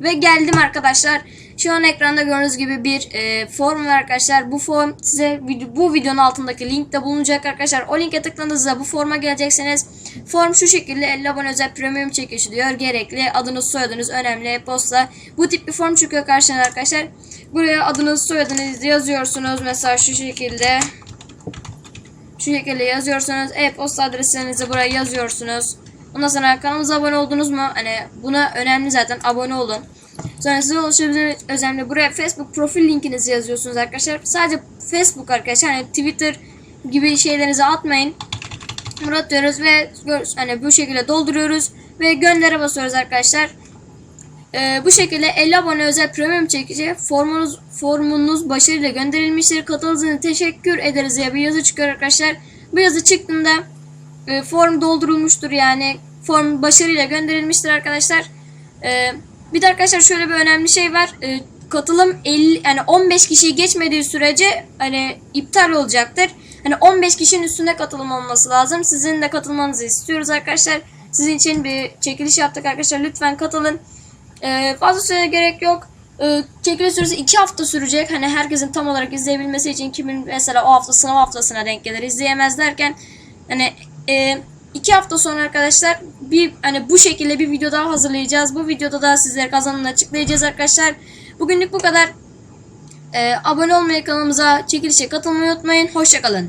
Ve geldim arkadaşlar. Şu an ekranda gördüğünüz gibi bir e, form var arkadaşlar. Bu form size bu videonun altındaki linkte bulunacak arkadaşlar. O linke tıkladığınızda bu forma geleceksiniz. Form şu şekilde 50 abone özel premium çekişi diyor. Gerekli adınız soyadınız önemli e-posta. Bu tip bir form çıkıyor karşınıza arkadaşlar. Buraya adınız soyadınız yazıyorsunuz. Mesela şu şekilde. Şu şekilde yazıyorsunuz. E-posta adreslerinizi buraya yazıyorsunuz. Ondan sonra kanalımıza abone oldunuz mu? Hani buna önemli zaten abone olun. Sonra size ulaşabilecek özellikle buraya Facebook profil linkinizi yazıyorsunuz arkadaşlar. Sadece Facebook arkadaşlar. Hani Twitter gibi şeylerinizi atmayın. Bunu atıyoruz ve hani bu şekilde dolduruyoruz ve göndere basıyoruz arkadaşlar. Ee, bu şekilde 50 abone özel premium çekici formunuz formunuz başarıyla gönderilmiştir. Katıldığınız için teşekkür ederiz diye bir yazı çıkıyor arkadaşlar. Bu yazı çıktığında e, form doldurulmuştur yani form başarıyla gönderilmiştir arkadaşlar. Ee, bir de arkadaşlar şöyle bir önemli şey var. Ee, katılım 50 yani 15 kişiyi geçmediği sürece hani iptal olacaktır. Hani 15 kişinin üstünde katılım olması lazım. Sizin de katılmanızı istiyoruz arkadaşlar. Sizin için bir çekiliş yaptık arkadaşlar. Lütfen katılın. Ee, fazla süreye gerek yok. Ee, çekiliş süresi 2 hafta sürecek. Hani herkesin tam olarak izleyebilmesi için kimin mesela o hafta sınav haftasına denk gelir izleyemez derken hani e, iki hafta sonra arkadaşlar bir hani bu şekilde bir video daha hazırlayacağız. Bu videoda da sizlere kazanını açıklayacağız arkadaşlar. Bugünlük bu kadar. Ee, abone olmayı kanalımıza çekilişe katılmayı unutmayın. Hoşçakalın.